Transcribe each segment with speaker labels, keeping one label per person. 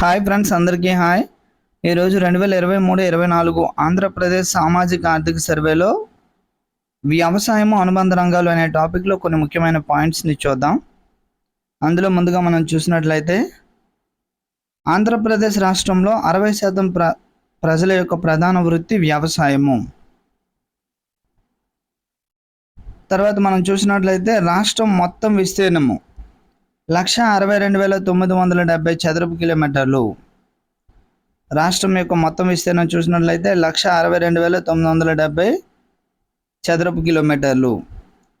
Speaker 1: Hi friends అందరికీ hi ఈరోజు రెండు వేల ఇరవై మూడు ఇరవై నాలుగు ఆంధ్రప్రదేశ్ సామాజిక ఆర్థిక సర్వేలో వ్యవసాయము అనుబంధ రంగాలు అనే టాపిక్లో కొన్ని ముఖ్యమైన పాయింట్స్ని చూద్దాం. అందులో ముందుగా మనం చూసినట్లయితే ఆంధ్రప్రదేశ్ రాష్ట్రంలో అరవై శాతం ప్ర ప్రజల యొక్క ప్రధాన వృత్తి వ్యవసాయము. తర్వాత మనం చూసినట్లయితే రాష్ట్రం మొత్తం విస్తీర్ణము. లక్ష అరవై రెండు వేల తొమ్మిది వందల డెబ్బై చదరపు కిలోమీటర్లు. రాష్ట్రం యొక్క మొత్తం విస్తీర్ణం చూసినట్లయితే లక్ష అరవై రెండు వేల తొమ్మిది వందల డెబ్బై చదరపు కిలోమీటర్లు.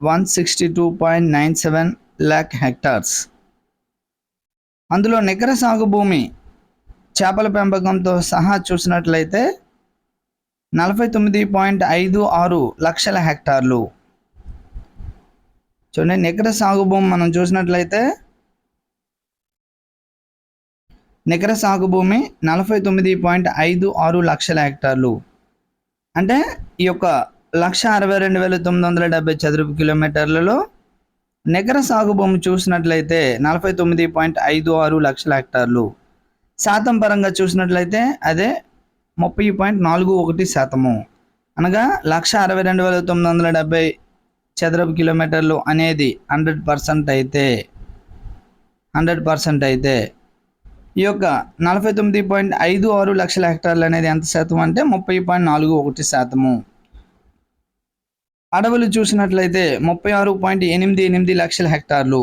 Speaker 1: One sixty two point nine seven lakh hectares. అందులో నికర సాగు భూమి చేపల పెంపకంతో సహా చూసినట్లయితే నలభై తొమ్మిది పాయింట్ ఐదు ఆరు లక్షల హెక్టార్లు. చూడండి నికర సాగు భూమి మనం చూసినట్లయితే నికర సాగు భూమి నలభై తొమ్మిది పాయింట్ ఐదు ఆరు లక్షల హెక్టార్లు. అంటే ఈ యొక్క లక్ష అరవై రెండు వేల తొమ్మిది వందల డెబ్బై చదరపు కిలోమీటర్లలో నికర సాగు భూమి చూసినట్లయితే నలభై తొమ్మిది పాయింట్ ఐదు ఆరు లక్షల హెక్టార్లు. శాతం పరంగా చూసినట్లయితే అదే ముప్పై పాయింట్ నాలుగు ఒకటి శాతము. అనగా లక్ష అరవై రెండు వేల తొమ్మిది వందల డెబ్బై చదరపు కిలోమీటర్లు అనేది హండ్రెడ్ పర్సెంట్ అయితే హండ్రెడ్ పర్సెంట్ అయితే ఈ యొక్క నలభై తొమ్మిది పాయింట్ ఐదు ఆరు లక్షల హెక్టార్లు అనేది ఎంత శాతం అంటే ముప్పై పాయింట్ నాలుగు ఒకటి శాతము. అడవులు చూసినట్లయితే ముప్పై ఆరు పాయింట్ ఎనిమిది ఎనిమిది లక్షల హెక్టార్లు.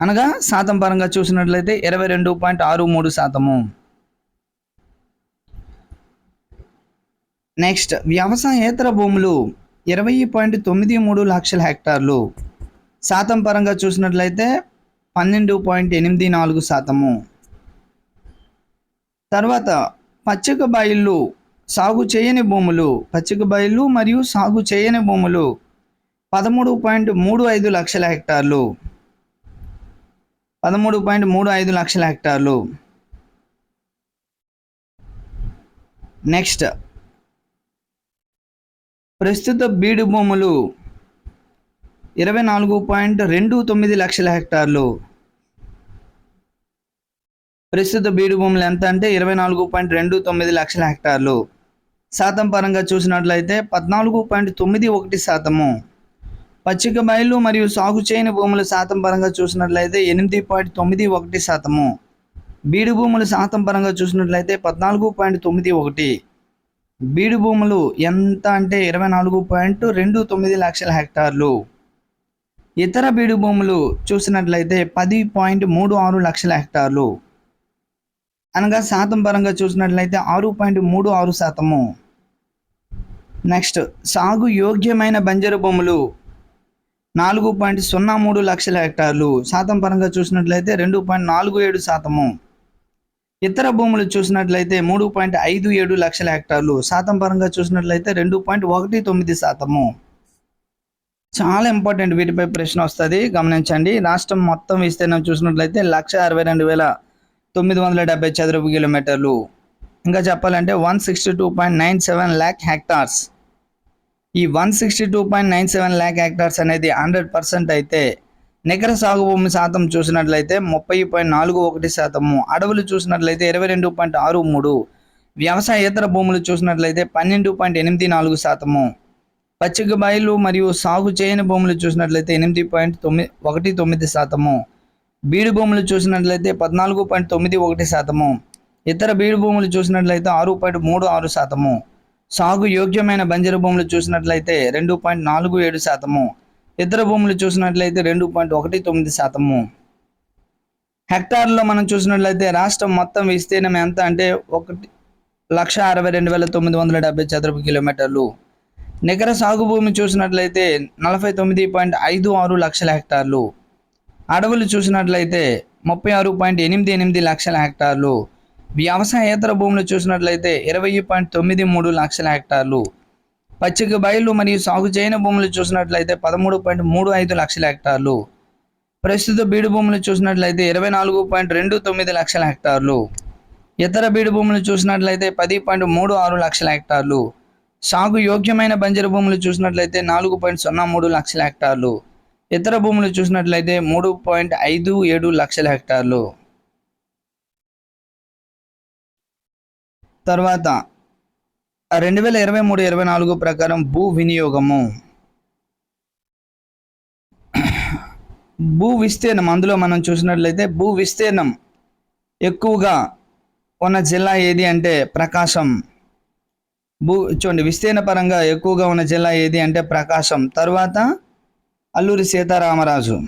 Speaker 1: అనగా శాతం పరంగా చూసినట్లయితే ఇరవై రెండు పాయింట్ ఆరు మూడు శాతము. నెక్స్ట్ వ్యవసాయేతర భూములు ఇరవై పాయింట్ తొమ్మిది మూడు లక్షల హెక్టార్లు. శాతం పరంగా చూసినట్లయితే పన్నెండు పాయింట్ ఎనిమిది నాలుగు శాతము. తర్వాత పచ్చిక బయళ్ళు సాగు చేయని భూములు పచ్చిక బయళ్ళు మరియు సాగు చేయని భూములు పదమూడు పాయింట్ మూడు ఐదు లక్షల హెక్టార్లు. పదమూడు పాయింట్ మూడు ఐదు లక్షల హెక్టార్లు. నెక్స్ట్ ప్రస్తుత బీడు భూములు ఇరవై నాలుగు పాయింట్ రెండు తొమ్మిది లక్షల హెక్టార్లు. ప్రస్తుత బీడు భూములు ఎంత అంటే ఇరవై నాలుగు పాయింట్ రెండు తొమ్మిది లక్షల హెక్టార్లు. శాతం పరంగా చూసినట్లయితే పద్నాలుగు పాయింట్ తొమ్మిది ఒకటి శాతము. పచ్చిక బయలు మరియు సాగు చేయని భూముల శాతం పరంగా చూసినట్లయితే ఎనిమిది పాయింట్ తొమ్మిది ఒకటి శాతము. బీడు భూముల శాతం పరంగా చూసినట్లయితే పద్నాలుగు పాయింట్ తొమ్మిది ఒకటి. బీడు భూములు ఎంత అంటే ఇరవై నాలుగు పాయింట్ రెండు తొమ్మిది లక్షల హెక్టార్లు. ఇతర బీడు భూములు చూసినట్లయితే పది పాయింట్ మూడు ఆరు లక్షల హెక్టార్లు. అనగా శాతం పరంగా చూసినట్లయితే ఆరు పాయింట్ మూడు ఆరు శాతము. నెక్స్ట్ సాగు యోగ్యమైన బంజరు భూములు నాలుగు పాయింట్ సున్నా మూడు లక్షల హెక్టార్లు. శాతం పరంగా చూసినట్లయితే రెండు పాయింట్ నాలుగు ఏడు శాతము. ఇతర భూములు చూసినట్లయితే మూడు పాయింట్ ఐదు ఏడు లక్షల హెక్టార్లు. శాతం పరంగా చూసినట్లయితే రెండు పాయింట్ ఒకటి తొమ్మిది శాతము. చాలా ఇంపార్టెంట్ వీటిపై ప్రశ్న వస్తుంది. గమనించండి. రాష్ట్రం మొత్తం విస్తీర్ణం చూసినట్లయితే లక్ష అరవై రెండు వేల తొమ్మిది వందల డెబ్బై చదరపు కిలోమీటర్లు. ఇంకా చెప్పాలంటే one sixty two point nine seven lakh hectares. ఈ one sixty two point nine seven lakh hectares అనేది హండ్రెడ్ పర్సెంట్ అయితే నికర సాగు భూమి శాతం చూసినట్లయితే ముప్పై పాయింట్ నాలుగు ఒకటి శాతము. అడవులు చూసినట్లయితే ఇరవై రెండు పాయింట్ ఆరు మూడు. వ్యవసాయేతర భూములు చూసినట్లయితే పన్నెండు పాయింట్ ఎనిమిది నాలుగు శాతము. పచ్చిక బయలు మరియు సాగు చేయని భూములు చూసినట్లయితే ఎనిమిది పాయింట్ తొమ్మిది ఒకటి తొమ్మిది శాతము. బీడు భూములు చూసినట్లయితే పద్నాలుగు పాయింట్ తొమ్మిది ఒకటి శాతము. ఇతర బీడు భూములు చూసినట్లయితే ఆరు పాయింట్ మూడు ఆరు శాతము. సాగు యోగ్యమైన బంజరు భూములు చూసినట్లయితే రెండు పాయింట్ నాలుగు ఏడు శాతము. ఇతర భూములు చూసినట్లయితే రెండు పాయింట్ ఒకటి తొమ్మిది శాతము. హెక్టార్లో మనం చూసినట్లయితే రాష్ట్రం మొత్తం విస్తీర్ణం ఎంత అంటే ఒకటి లక్ష అరవై రెండు వేల తొమ్మిది వందల డెబ్బై చదరపు కిలోమీటర్లు. నికర సాగు భూమి చూసినట్లయితే నలభై తొమ్మిది పాయింట్ ఐదు ఆరు లక్షల హెక్టార్లు. అడవులు చూసినట్లయితే ముప్పై ఆరు పాయింట్ ఎనిమిది ఎనిమిది లక్షల హెక్టార్లు. వ్యవసాయేతర భూములు చూసినట్లయితే ఇరవై పాయింట్ తొమ్మిది మూడు లక్షల హెక్టార్లు. పచ్చిక బయలు మరియు సాగు చేయని భూములు చూసినట్లయితే పదమూడు పాయింట్ మూడు ఐదు లక్షల హెక్టార్లు. ప్రస్తుత బీడు భూములు చూసినట్లయితే ఇరవై నాలుగు పాయింట్ రెండు తొమ్మిది లక్షల హెక్టార్లు. ఇతర బీడు భూములు చూసినట్లయితే పది పాయింట్ మూడు ఆరు లక్షల హెక్టార్లు. సాగు యోగ్యమైన బంజరు భూములు చూసినట్లయితే నాలుగు పాయింట్ సున్నా మూడు లక్షల హెక్టార్లు. ఇతర భూములు చూసినట్లయితే మూడు పాయింట్ ఐదు ఏడు లక్షల హెక్టార్లు. తర్వాత రెండు వేల ఇరవై మూడు ఇరవై నాలుగు ప్రకారం భూ వినియోగము. భూ విస్తీర్ణం అందులో మనం చూసినట్లయితే భూ విస్తీర్ణం ఎక్కువగా ఉన్న జిల్లా ఏది అంటే ప్రకాశం. భూ చూడండి విస్తీర్ణ పరంగా ఎక్కువగా ఉన్న జిల్లా ఏది అంటే ప్రకాశం. తర్వాత అల్లూరి సీతారామరాజు.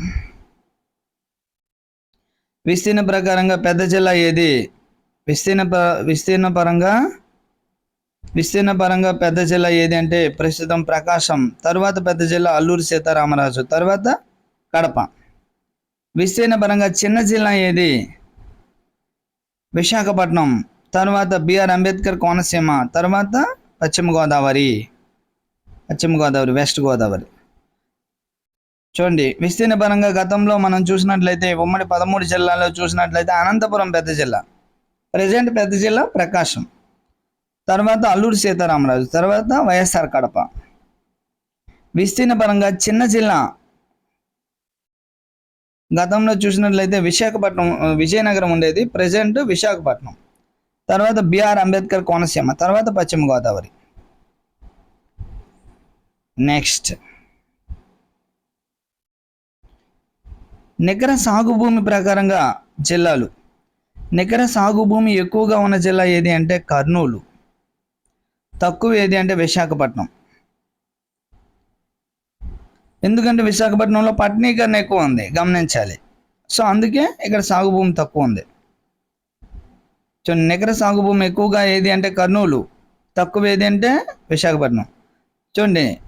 Speaker 1: విస్తీర్ణ ప్రకారంగా పెద్ద జిల్లా ఏది? విస్తీర్ణ ప విస్తీర్ణ పరంగా విస్తీర్ణ పరంగా పెద్ద జిల్లా ఏది అంటే ప్రస్తుతం ప్రకాశం తర్వాత పెద్ద జిల్లా అల్లూరి సీతారామరాజు తర్వాత కడప. విస్తీర్ణ పరంగా చిన్న జిల్లా ఏది? విశాఖపట్నం తర్వాత బిఆర్ అంబేద్కర్ కోనసీమ తర్వాత పశ్చిమ గోదావరి. పశ్చిమ గోదావరి వెస్ట్ గోదావరి. చూడండి విస్తీర్ణ పరంగా గతంలో మనం చూసినట్లయితే ఉమ్మడి పదమూడు జిల్లాల్లో చూసినట్లయితే అనంతపురం పెద్ద జిల్లా ప్రజెంట్ పెద్ద జిల్లా ప్రకాశం తర్వాత అల్లూరు సీతారామరాజు తర్వాత వైఎస్ఆర్ కడప. విస్తీర్ణ పరంగా చిన్న జిల్లా. గతంలో చూసినట్లయితే విశాఖపట్నం విజయనగరం ఉండేది ప్రజెంట్ విశాఖపట్నం. తర్వాత బిఆర్ అంబేద్కర్ కోనసీమ తర్వాత పశ్చిమ గోదావరి. నెక్స్ట్ నికర సాగు భూమి ప్రకారంగా జిల్లాలు. నికర సాగు భూమి ఎక్కువగా ఉన్న జిల్లా ఏది అంటే కర్నూలు. తక్కువ ఏది అంటే విశాఖపట్నం. ఎందుకంటే విశాఖపట్నంలో పట్టణీకరణ ఎక్కువ ఉంది గమనించాలి. సో అందుకే ఇక్కడ సాగు భూమి తక్కువ ఉంది. సో నికర సాగు భూమి ఎక్కువగా ఏది అంటే కర్నూలు తక్కువ ఏది అంటే విశాఖపట్నం. చూడండి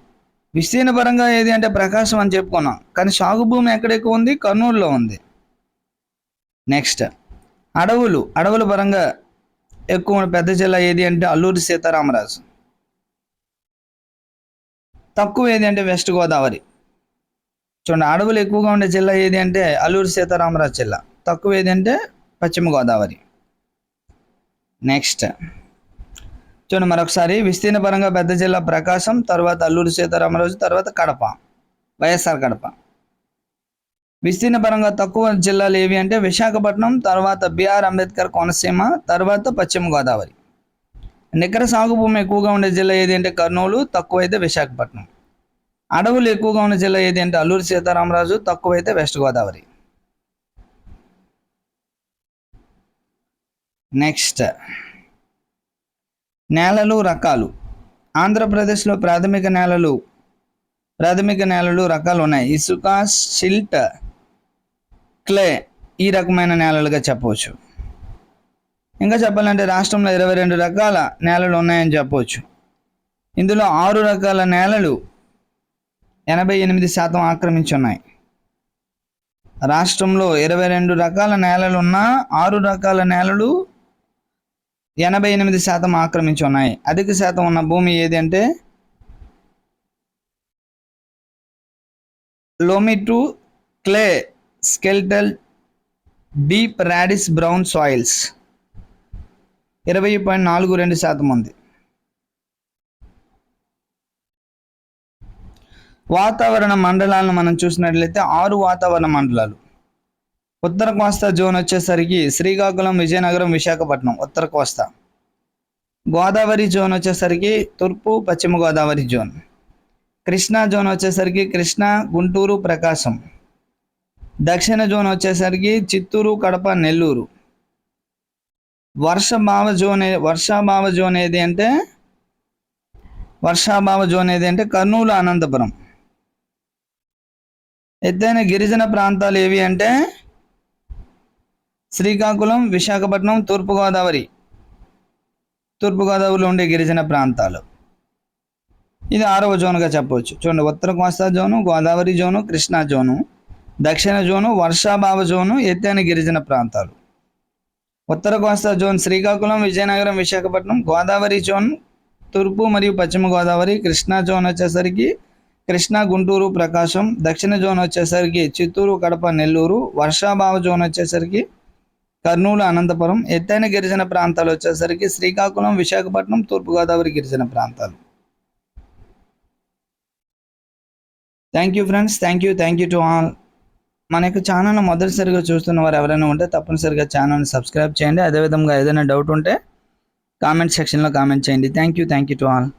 Speaker 1: విస్తీర్ణ పరంగా ఏది అంటే ప్రకాశం అని చెప్పుకున్నాం. కానీ సాగు భూమి ఎక్కడ ఎక్కువ ఉంది? కర్నూలులో ఉంది. నెక్స్ట్ అడవులు. అడవుల పరంగా ఎక్కువ పెద్ద జిల్లా ఏది అంటే అల్లూరి సీతారామరాజు. తక్కువ ఏది అంటే వెస్ట్ గోదావరి. చూడండి అడవులు ఎక్కువగా ఉండే జిల్లా ఏది అంటే అల్లూరి సీతారామరాజు జిల్లా. తక్కువ ఏది అంటే పశ్చిమ గోదావరి. నెక్స్ట్ చూడండి మరొకసారి. విస్తీర్ణ పరంగా పెద్ద జిల్లా ప్రకాశం తర్వాత అల్లూరి సీతారామరాజు తర్వాత కడప వైఎస్ఆర్ కడప. విస్తీర్ణ పరంగా తక్కువ జిల్లాలు ఏవి అంటే విశాఖపట్నం తర్వాత బిఆర్ అంబేద్కర్ కోనసీమ తర్వాత పశ్చిమ గోదావరి. నికర సాగు భూమి ఎక్కువగా ఉండే జిల్లా ఏది అంటే కర్నూలు తక్కువ అయితే విశాఖపట్నం. అడవులు ఎక్కువగా ఉన్న జిల్లా ఏది అంటే అల్లూరి సీతారామరాజు తక్కువ అయితే వెస్ట్ గోదావరి. నెక్స్ట్. నేలలు రకాలు. ఆంధ్రప్రదేశ్లో ప్రాథమిక నేలలు ప్రాథమిక నేలలు రకాలు ఉన్నాయి. ఇసుక సిల్ట్ క్లే ఈ రకమైన నేలలుగా చెప్పవచ్చు. ఇంకా చెప్పాలంటే రాష్ట్రంలో ఇరవై రెండు రకాల నేలలు ఉన్నాయని చెప్పవచ్చు. ఇందులో ఆరు రకాల నేలలు ఎనభై ఎనిమిది శాతం ఆక్రమించి ఉన్నాయి రాష్ట్రంలో ఇరవై రెండు రకాల నేలలు ఉన్న ఆరు రకాల నేలలు ఎనభై ఎనిమిది శాతం ఆక్రమించి ఉన్నాయి. అధిక శాతం ఉన్న భూమి ఏది అంటే లోమిటు clay skeletal deep reddish brown soils. ఇరవై పాయింట్ నాలుగు రెండు శాతం ఉంది. వాతావరణ మండలాలను మనం చూసినట్లయితే ఆరు వాతావరణ మండలాలు. ఉత్తర కోస్తా జోన్ వచ్చేసరికి శ్రీకాకుళం విజయనగరం విశాఖపట్నం ఉత్తర కోస్తా. గోదావరి జోన్ వచ్చేసరికి తూర్పు పశ్చిమ గోదావరి జోన్. కృష్ణా జోన్ వచ్చేసరికి కృష్ణా గుంటూరు ప్రకాశం. దక్షిణ జోన్ వచ్చేసరికి చిత్తూరు కడప నెల్లూరు. వర్షభావ జోన్ వర్షాభావ జోన్ ఏది అంటే? వర్షాభావ జోన్ ఏది అంటే? కర్నూలు అనంతపురం. ఎత్తైన గిరిజన ప్రాంతాలు ఏవి అంటే? శ్రీకాకుళం విశాఖపట్నం తూర్పుగోదావరి. తూర్పుగోదావరిలో ఉండే గిరిజన ప్రాంతాలు. ఇది ఆరవ జోన్గా చెప్పవచ్చు. చూడండి ఉత్తర కోస్తా zone Godavari zone Krishna zone దక్షిణ జోను వర్షాభావ జోను ఎత్తైన గిరిజన ప్రాంతాలు. ఉత్తర కోస్తా జోన్ శ్రీకాకుళం విజయనగరం విశాఖపట్నం గోదావరి జోన్ తూర్పు మరియు పశ్చిమ గోదావరి కృష్ణా జోన్ వచ్చేసరికి కృష్ణా గుంటూరు ప్రకాశం దక్షిణ జోన్ వచ్చేసరికి చిత్తూరు కడప నెల్లూరు వర్షాభావ జోన్ వచ్చేసరికి కర్నూలు అనంతపురం ఎత్తైన గిరిజన ప్రాంతాలు వచ్చేసరికి శ్రీకాకుళం విశాఖపట్నం తూర్పుగోదావరి గిరిజన ప్రాంతాలు. Thank you friends thank you thank you to all మన యొక్క ఛానల్ మొదటిసారిగా చూస్తున్న వారు ఎవరైనా ఉంటే తప్పనిసరిగా ఛానల్ని సబ్స్క్రైబ్ చేయండి. అదేవిధంగా ఏదైనా డౌట్ ఉంటే కామెంట్ సెక్షన్లో కామెంట్ చేయండి. Thank you thank you to all